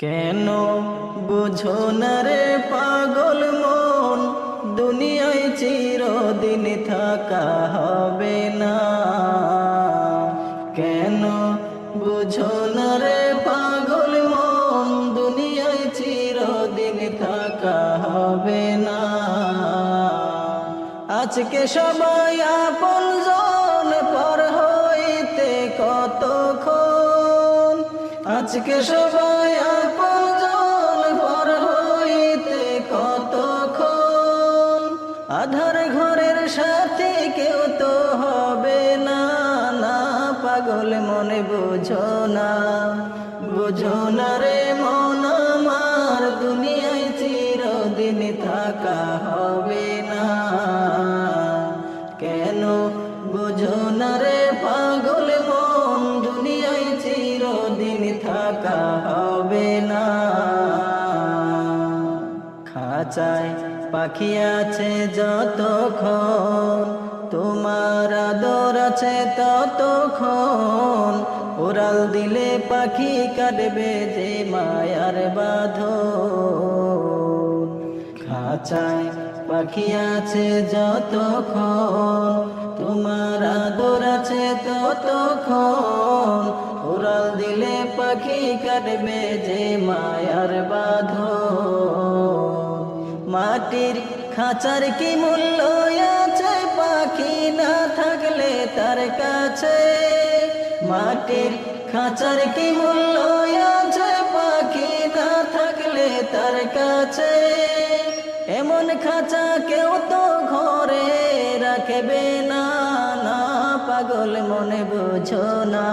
কেন বুঝো না রে পাগল মন? দুনিয়ায় চিরদিন থাকা হবে না। কেন বুঝো না রে পাগল মন? দুনিয়ায় চিরদিন থাকা হবে না। আজকে সবাই আপন আজকে সবাই আপন পর হইতে কতক্ষণ? আধার ঘরের সাথে কেউ তো হবে না না পাগল মনে বুঝো না। বুঝো না রে মন আমার, দুনিয়ায় চিরদিন থাকা হবে হবে না। খাঁচায় পাখি আছে যতক্ষণ, তোমার আদর আছে ততক্ষণ। ওরাল দিলে পাখি কাটবে যে মায়ার বাঁধন। খাঁচায় পাখি আছে যতক্ষণ, তোমার আদর আছে ততক্ষণ। উড়াল দিলে পাখি কাটবে যে মায়ার বাঁধ। মাটির খাঁচার কি মূল্য? আছে পাখি না থাকলে তার কাছে। মাটির খাঁচার কি মূল্য? আছে পাখি না থাকলে তার কাছে। এমন খাঁচা কেউ তো ঘরে রাখবে না। না, পাগল মনে বুঝো না।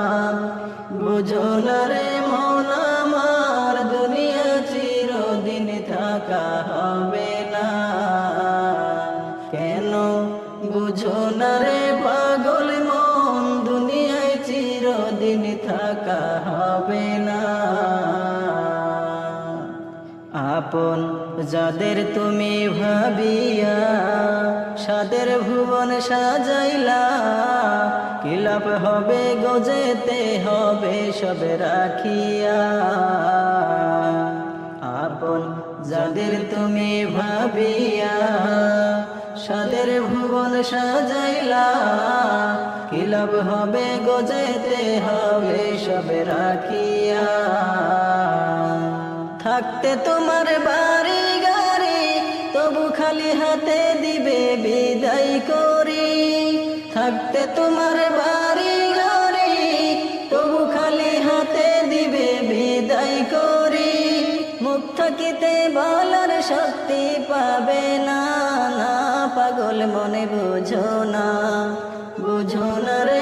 বুঝো না রে মন আমার, দুনিয়া চিরদিন থাকা হবে না। কেন বুঝো না রে পাগল মন, দুনিয়ায় চিরদিন থাকা হবে না। আপন যাদের তুমি ভাবিয়া সাদের ভুবন সাজাইলা, কিলাপ হবে গজেতে হবে সব রাখিয়া। আপন যাদের তুমি ভাবিয়া সাদের ভুবন সাজাইলা, কিলাপ হবে গজেতে হবে সব রাখিয়া। থাকতে তোমার গাড়ি তবু খালি হাতে দিবে বিদায় করি। থাকতে তোমার বাড়ি গাড়ি তবু খালি হাতে দিবে বিদায় করি। মুখ থাকিতে বলার শক্তি পাবে না না পাগল মনে বুঝো না বুঝো না রে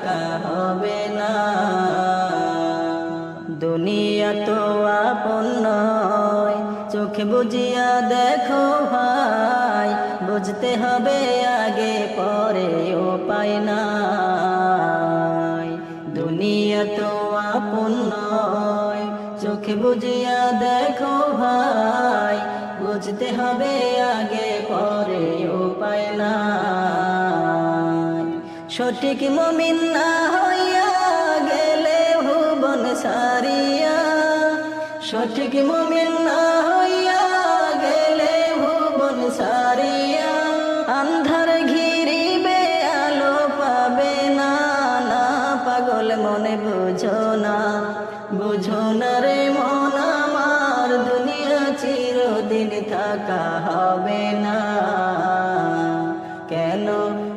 থাকা হবে না। দুনিয়া তো আপন নয়, চোখে বুঝিয়া দেখো ভাই, বুঝতে হবে আগে পরে ও পায় নাই। দুনিয়া তো আপন নয়, চোখে বুঝিয়া দেখো ভাই, বুঝতে হবে আগে পরে ও পায় না সঠিক মমিন না হইয়া গেলে ভুবন সারিয়া। সঠিক মমিন না হইয়া গেলে ভুবন সারিয়া। আন্ধার ঘিরিবে, আলো পাবে না না পাগল মনে বুঝো না। বুঝো না রে মন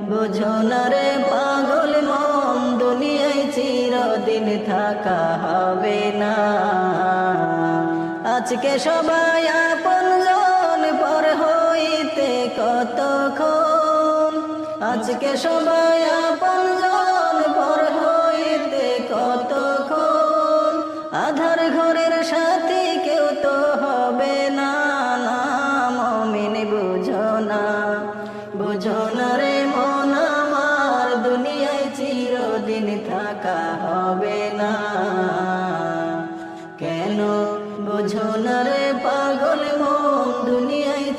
বুঝো না রে পাগল মন দুনিয়ায় চিরদিন থাকা হবে না। আজকে সবাই আপন জন, পর হইতে কতক্ষণ? আজকে সবাই আপন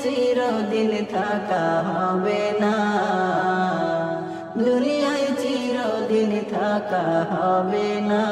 চিরদিন থাকা হবে না। দুনিয়ায় চিরদিন থাকা হবে না।